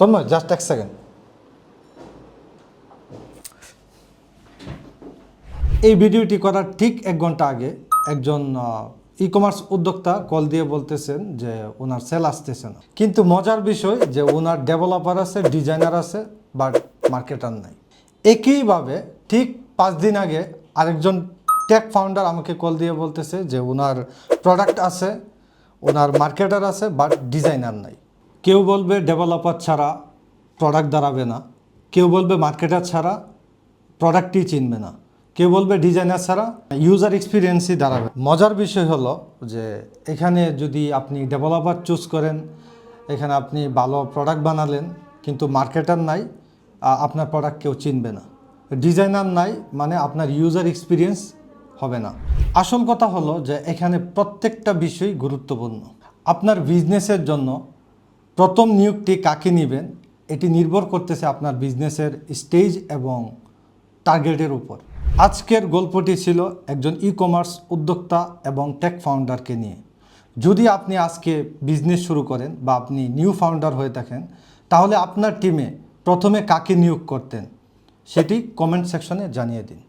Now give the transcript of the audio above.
Tanmoy just এক second এই ভিডিওটি করার ঠিক এক ঘণ্টা আগে একজন ই কমার্স উদ্যোক্তা কল দিয়ে বলতেছেন যে ওনার সেল আসতেছে না। কিন্তু মজার বিষয় যে ওনার ডেভেলপার আছে ডিজাইনার আছে বাট মার্কেটার নাই। একইভাবে ঠিক পাঁচ দিন আগে আরেকজন টেক ফাউন্ডার আমাকে কল দিয়ে বলতেছে যে ওনার প্রোডাক্ট আছে, ওনার মার্কেটার আছে বাট ডিজাইনার নাই। কেউ বলবে ডেভেলপার ছাড়া প্রোডাক্ট দাঁড়াবে না, কেউ বলবে মার্কেটার ছাড়া প্রোডাক্টই চিনবে না, কেউ বলবে ডিজাইনার ছাড়া ইউজার এক্সপিরিয়েন্সই দাঁড়াবে মজার বিষয় হলো যে এখানে যদি আপনি ডেভেলপার চুজ করেন, এখানে আপনি ভালো প্রোডাক্ট বানালেন, কিন্তু মার্কেটার নাই আপনার প্রোডাক্ট কেউ চিনবে না। ডিজাইনার নাই মানে আপনার ইউজার এক্সপিরিয়েন্স হবে না। আসল কথা হলো যে এখানে প্রত্যেকটা বিষয় গুরুত্বপূর্ণ। আপনার বিজনেসের জন্য প্রথম নিয়োগটি কাকে নেবেন, এটি নির্ভর করতেছে আপনার বিজনেসের স্টেজ এবং টার্গেটের উপর। আজকের গল্পটি ছিল একজন ই কমার্স উদ্যোক্তা এবং টেক ফাউন্ডারকে নিয়ে। যদি আপনি আজকে বিজনেস শুরু করেন বা আপনি নিউ ফাউন্ডার হয়ে থাকেন, তাহলে আপনার টিমে প্রথমে কাকে নিয়োগ করতেন, সেটি কমেন্ট সেকশনে জানিয়ে দিন।